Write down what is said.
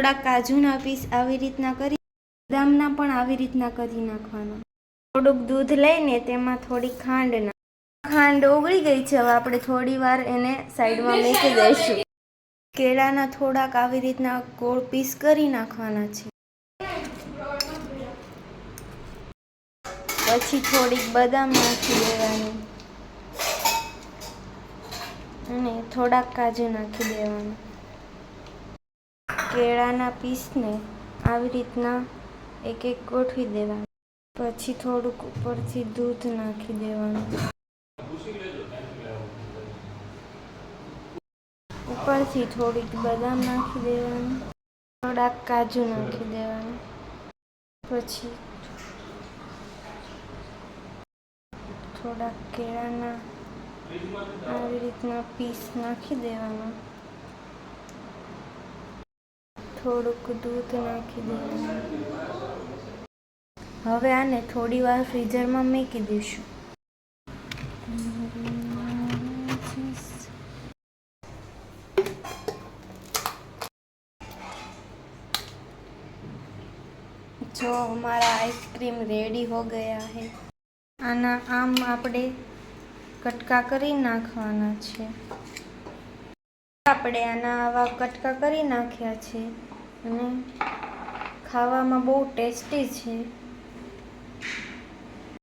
થોડા કાજુના પીસ આવી રીતના કરી, બદામના પણ આવી રીતના કરી નાખવાના. થોડુંક દૂધ લઈને તેમાં થોડી ખાંડ નાખ. ખાંડ ઓગળી ગઈ છે, હવે આપણે થોડી વાર એને સાઈડમાં મૂકી દઈશું. કેળાના થોડાક આવી રીતના ગોળ પીસ કરી નાખવાના છે. પછી થોડીક બદામ નાખી દેવાની. અને થોડાક કાજુ નાખી દેવાના. કેળાના પીસને આવી રીતના એક એક ગોઠવી દેવાનું. પછી થોડુંક ઉપરથી દૂધ નાખી દેવાનું. ઉપરથી થોડીક બદામ નાખી દેવાનું. થોડાક કાજુ નાખી દેવાનું. પછી થોડાક કેળાના આવી રીતના પીસ નાખી દેવાના. થોડુંક દૂધ નાખી દેવાનું હવે આને થોડી વાર ફ્રીઝરમાં મૂકી દઈશું. જો અમારા આઈસ્ક્રીમ રેડી હો ગયા હે. આના આમ આપણે કટકા કરી નાખવાના છે. આપણે આના આવા કટકા કરી નાખ્યા છે. અને ખાવામાં બહુ ટેસ્ટી છે.